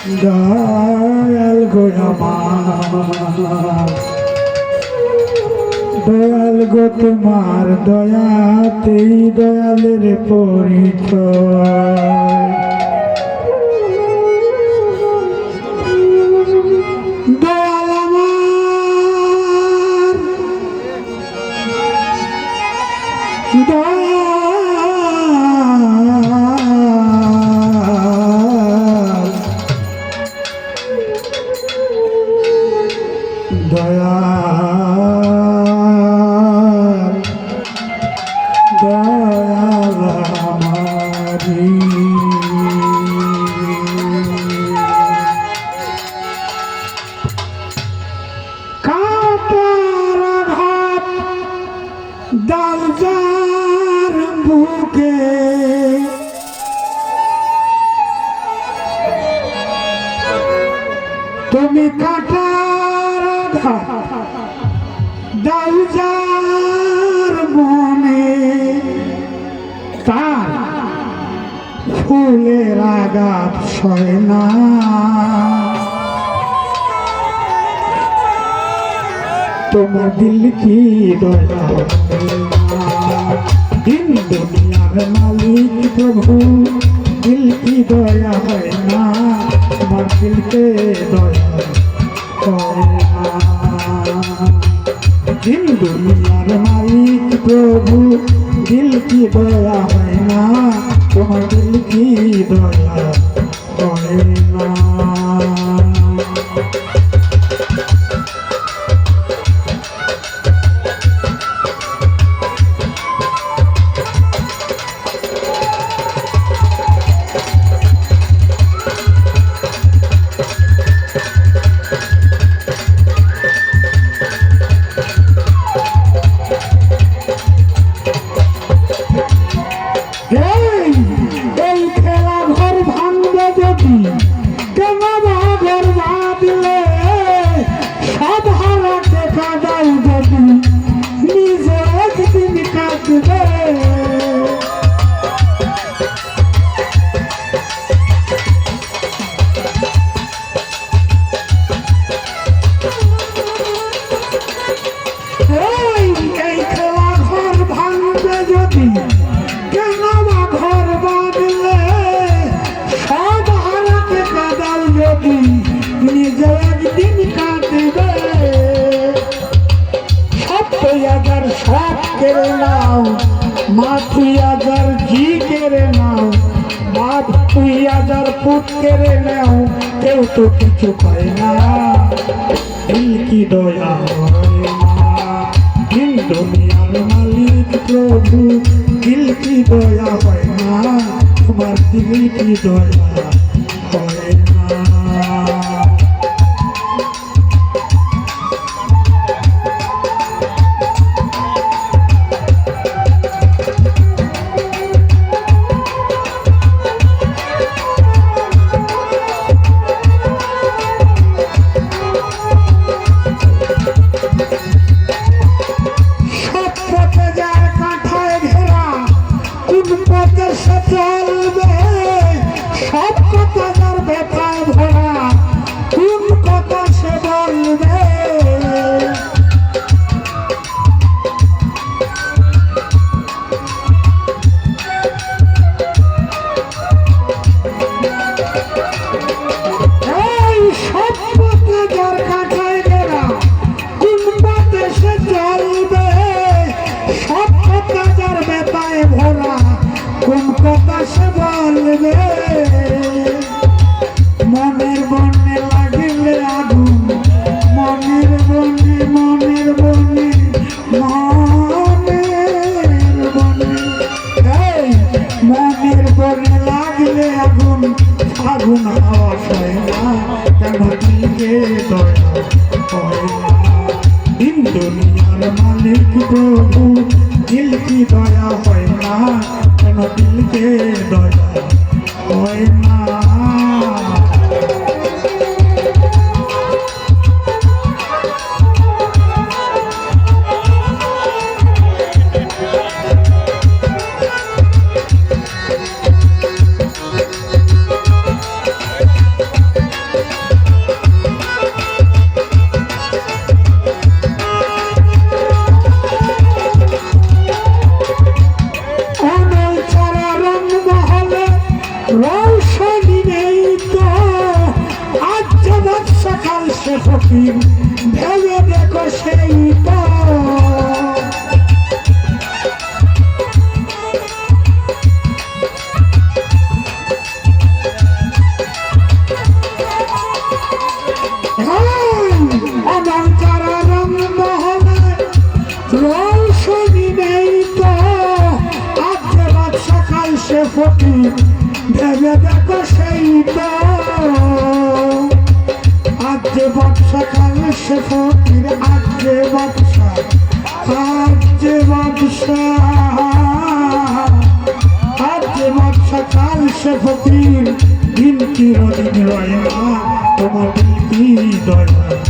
দয়াল গো দয়াল গো তোমার দয়াতেই দয়ালের পরিচয়। দয়াল বুকে তুমি কাটার ঘাট দালজার মনে। তার ফুলের আঘাত সয় না। তোমার দিল কি দয়া? দিন দুনিয়ার মালিক প্রভু। দিল কি দয়া হয় না তোমার দিলকে দয়া দিন দুনিয়ার মালিক প্রভু, দিল কি দয়া হয় না, তোমার দিল কি দয়া হয় না। কেড়ে নাও। মা তুই আজার জি কেড়ে নাও। বাপ, তুই আজার পুত কেড়ে নাও। কেউ তো কিছু পায় না। দিল কি দয়া দিল দুনিয়ার মালিক প্রভু। দিল কি দয়া হয় না। তোমার দিল কি দয়া? পথে কাঠায় ঘেরা কোন পথে সে বনে লাগলে আগুন আগুন হাওয়া সয় না। কেন দিকে দয়া হয় না? দিন দুনিয়ার মালিক প্রভু দিল কি দয়া হয় না। কেন দিলকে দয়া হয় না? সকাল সে ফকির দেখো সেই আমার তারা রঙ মহলে রৌশনী নেই তো আজ সকাল সে ফটি ভেবে দেখো সেই তো সে ফকির আজ বাদশা বর্ষা বাদশা। যে বাদশা কাল সে ফকির দিন কি রদিন রয় তোমার কি দয়া।